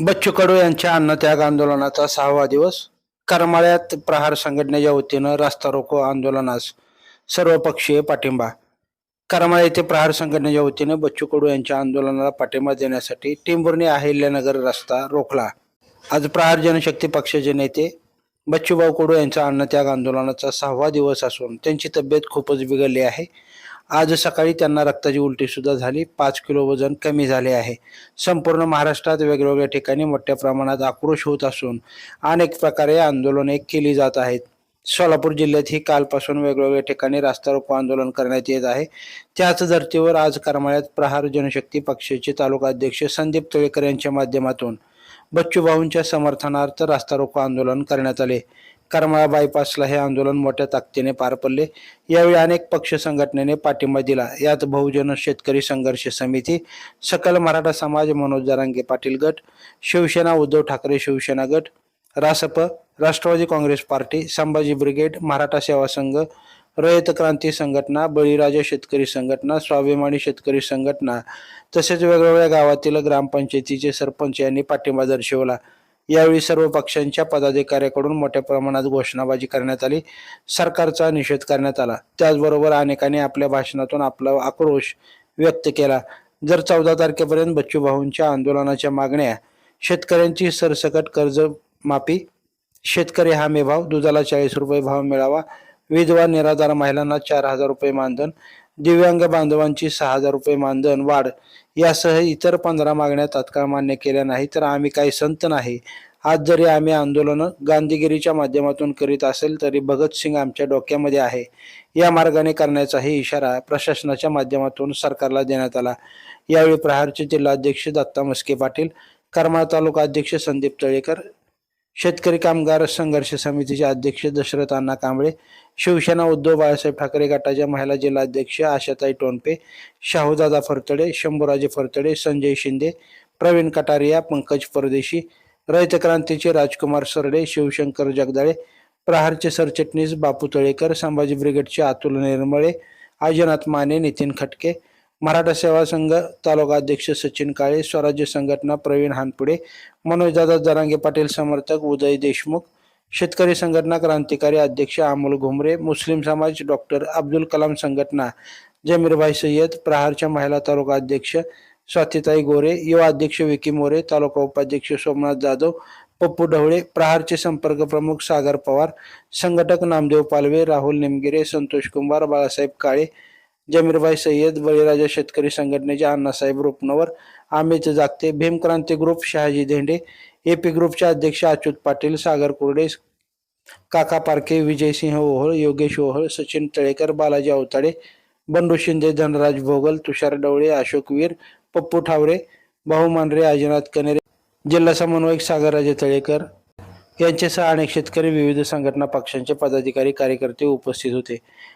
बच्चू कडू यांच्या अन्नत्याग आंदोलनाचा सहावा दिवस. करमाळ्यात प्रहार संघटनेच्या वतीनं रास्ता रोको आंदोलनास सर्वपक्षीय पाठिंबा. करमाळा येथे प्रहार संघटनेच्या वतीनं बच्चू कडू यांच्या आंदोलनाला पाठिंबा देण्यासाठी टेंभुर्णी अहिल्यानगर रस्ता रोखला. आज प्रहार जनशक्ती पक्षाचे नेते बच्चूभाऊ कडू यांचा अन्नत्याग आंदोलनाचा सहावा दिवस असून त्यांची तब्येत खूपच बिघडली आहे. आज सकाळी त्यांना रक्ताची उलटी सुद्धा झाली. पाच किलो वजन कमी झाले आहे. संपूर्ण महाराष्ट्रात वेगवेगळ्या ठिकाणी मोठ्या प्रमाणात आक्रोश होत असून अनेक प्रकारे आंदोलने केली जात आहेत. सोलापूर जिल्ह्यातही कालपासून वेगवेगळ्या ठिकाणी रास्ता रोको आंदोलन करण्यात येत आहे. त्याच धर्तीवर आज करमाळ्यात प्रहार जनशक्ती पक्षाचे तालुका अध्यक्ष संदीप तळेकर यांच्या माध्यमातून बच्चूभाऊंच्या समर्थनार्थ रास्ता रोको आंदोलन करण्यात आले. करमाळा बायपासला हे आंदोलन मोठ्या ताकदीने पार पडले. यावेळी अनेक पक्ष संघटनेने पाठिंबा दिला. यात बहुजन शेतकरी संघर्ष समिती सकल मराठा समाज मनोज जरांगे पाटील गट शिवसेना उद्धव ठाकरे शिवसेना गट Rasap Rashtravadi Congress party Sambhaji Brigade Maratha Seva Sangh Rayat क्रांती संघटना बळीराजा शेतकरी संघटना स्वाभिमानी शेतकरी संघटना तसेच वेगवेगळ्या गावातील ग्रामपंचायतीचे सरपंच यांनी पाठिंबा दर्शवला. यावेळी सर्व पक्षांच्या पदाधिकाऱ्याकडून मोठ्या प्रमाणात घोषणाबाजी करण्यात आली. सरकारचा निषेध करण्यात आला. त्याचबरोबर अनेकांनी आपल्या भाषणातून आपला आक्रोश व्यक्त केला. जर चौदा तारखेपर्यंत बच्चूभाऊंच्या आंदोलनाच्या मागण्या शेतकऱ्यांची सरसकट कर्ज माफी शेतकरी हमी भाव दुधाला चाळीस रुपये भाव मिळावा विधवा निराधार महिलांना चार हजार रुपये मानधन दिव्यांग बांधवांची सहा हजार रुपये मानधन वाढ यासह इतर पंधरा मागण्या तात्काळ मान्य केल्या नाही तर आम्ही काही संत नाही. आज जरी आम्ही आंदोलन गांधीगिरीच्या माध्यमातून करीत असेल तरी भगतसिंग आमच्या डोक्यामध्ये आहे. या मार्गाने करण्याचाही इशारा प्रशासनाच्या माध्यमातून सरकारला देण्यात आला. यावेळी प्रहारचे जिल्हाध्यक्ष दत्ता मस्के पाटील करमाळ तालुका अध्यक्ष संदीप तळेकर शेतकरी कामगार संघर्ष समितीचे अध्यक्ष दशरथ अण्णा कांबळे शिवसेना उद्धव बाळासाहेब ठाकरे गटाच्या महिला जिल्हाध्यक्ष आशाताई टोनपे शाहूदादा फरतडे शंभूराजे फरतडे संजय शिंदे प्रवीण कटारिया पंकज परदेशी रयत क्रांतीचे राजकुमार सरडे शिवशंकर जगदाळे प्रहारचे सरचिटणीस बापू तळेकर संभाजी ब्रिगेडचे अतुल निर्मळे अजनाथ माने नितीन खटके मराठा सेवा संघ तालुका अध्यक्ष सचिन काळे स्वराज्य संघटना प्रवीण हानपुडे मनोजदादा जरांगे पाटील समर्थक उदय देशमुख शेतकरी संघटना क्रांतिकारी अध्यक्ष अमोल घुमरे मुस्लिम समाज डॉक्टर अब्दुल कलाम संघटना जमीरभाई सय्यद प्रहारच्या महिला तालुका अध्यक्ष स्वातीताई गोरे युवा अध्यक्ष विकी मोरे तालुका उपाध्यक्ष सोमनाथ जाधव पप्पू ढवळे प्रहारचे संपर्क प्रमुख सागर पवार संघटक नामदेव पालवे राहुल निमगिरे संतोष कुंभार बाळासाहेब काळे जमीरभाई सय्यद बळीराजा शेतकरी संघटनेचे अण्णासाहेब रुपनवर अमित जागते भीमक्रांती ग्रुप शहाजी धेंडे एपी ग्रुपचे अध्यक्ष अच्युत पाटील सागर कुर्डे काका पारखे विजयसिंह ओहळ योगेश ओहळ सचिन तळेकर बालाजी अवताडे बंडू शिंदे धनराज भोगल तुषार डवळे अशोक वीर पप्पू ठावरे भाऊ मांढरे अजिनाथ कनेरे जिल्हा समन्वयक सागरराजे तळेकर यांच्यासह अनेक शेतकरी विविध संघटना पक्षांचे पदाधिकारी कार्यकर्ते उपस्थित होते.